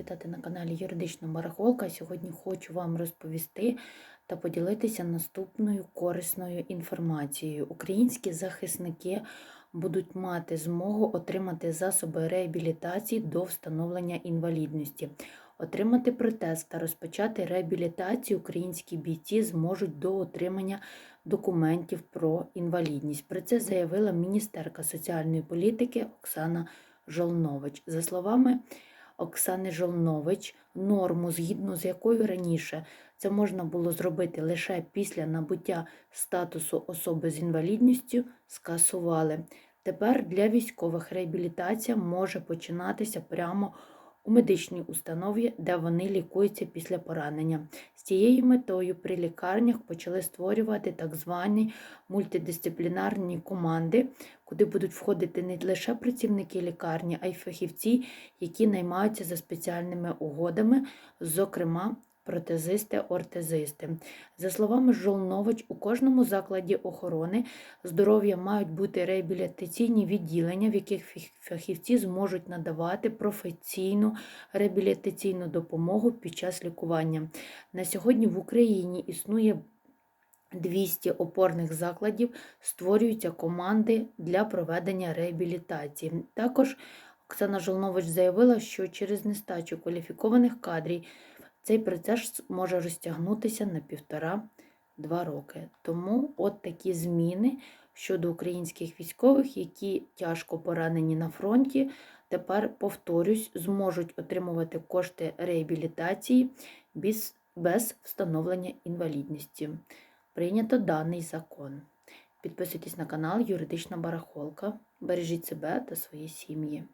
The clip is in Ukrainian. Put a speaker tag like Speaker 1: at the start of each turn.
Speaker 1: Вітати на каналі Юридична Барахолка. Сьогодні хочу вам розповісти та поділитися наступною корисною інформацією. Українські захисники будуть мати змогу отримати засоби реабілітації до встановлення інвалідності. Отримати протез та розпочати реабілітацію українські бійці зможуть до отримання документів про інвалідність. Про це заявила міністерка соціальної політики Оксана Жолнович. За словами Оксани Жолнович норму, згідно з якою раніше це можна було зробити лише після набуття статусу особи з інвалідністю, скасували. Тепер для військових реабілітація може починатися прямо у медичній установі, де вони лікуються після поранення. З цією метою при лікарнях почали створювати так звані мультидисциплінарні команди, куди будуть входити не лише працівники лікарні, а й фахівці, які наймаються за спеціальними угодами, зокрема протезисти, ортезисти. За словами Жолнович, у кожному закладі охорони здоров'я мають бути реабілітаційні відділення, в яких фахівці зможуть надавати професійну реабілітаційну допомогу під час лікування. На сьогодні в Україні існує 200 опорних закладів, створюються команди для проведення реабілітації. Також Оксана Жолнович заявила, що через нестачу кваліфікованих кадрів цей процес може розтягнутися на півтора-два роки. Тому от такі зміни щодо українських військових, які тяжко поранені на фронті, тепер, повторюсь, зможуть отримувати кошти реабілітації без, без встановлення інвалідності. Прийнято даний закон. Підписуйтесь на канал Юридична Барахолка. Бережіть себе та свої сім'ї.